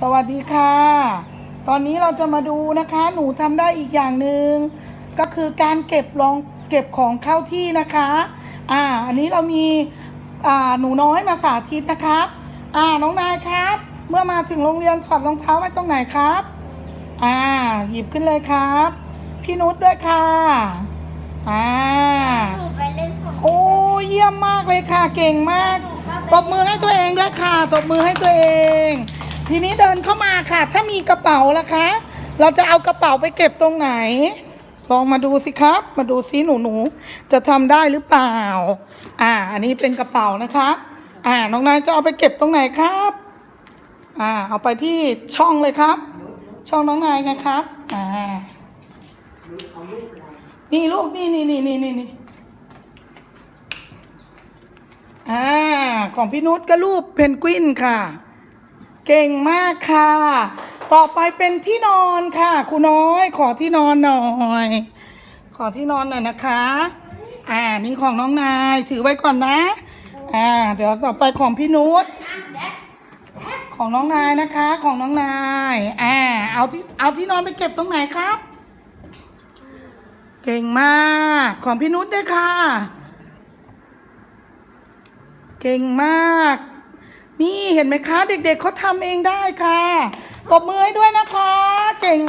สวัสดีค่ะ ตอนนี้เราจะมาดูนะคะ หนูทำได้อีกอย่างหนึ่งก็คือการเก็บรองเก็บของเข้าที่นะคะ อ่า อันนี้เรามีอ่าหนูน้อยมาสาธิตนะครับ อ่า น้องนายครับ เมื่อมาถึงโรงเรียนถอดรองเท้าไว้ตรงไหนครับ อ่า หยิบขึ้นเลยครับ พี่นุชด้วยค่ะ อ่า หนูไปเล่นของโอ้เยี่ยมมากเลยค่ะ เก่งมากตบมือให้ตัวเองด้วยค่ะ ตบมือให้ตัวเอง ทีนี้เดินเข้ามาค่ะ ถ้ามีกระเป๋าล่ะคะ เราจะเอากระเป๋าไปเก็บตรงไหน ลองมาดูสิครับ มาดูซิหนูหนูๆจะทำได้หรือเปล่า อ่า อันนี้เป็นกระเป๋านะคะ อ่า น้องนายจะเอาไปเก็บตรงไหนครับ อ่า เอาไปที่ช่องเลยครับ ช่องน้องนายนะครับ อ่า นี่ลูกนี่นี่นี่นี่นี่นี่อ่า ของพี่นุชก็รูปเพนกวินค่ะ เก่งมากค่ะ ต่อไปเป็นที่นอนค่ะครูน้อย ขอที่นอนหน่อย ขอที่นอนหน่อยนะคะ อ่านี่ของน้องนาย ถือไว้ก่อนนะ อ่า เดี๋ยวต่อไปของพี่นุชของน้องนายนะคะ ของน้องนาย อ่า เอาที่เอาที่นอนไปเก็บตรงไหนครับ เก่งมาก ของพี่นุชด้วยค่ะ เก่งมาก นี่เห็นไหมคะ เด็กๆเขาทำเองได้ค่ะตบมือให้ด้วยนะคะ เก่ง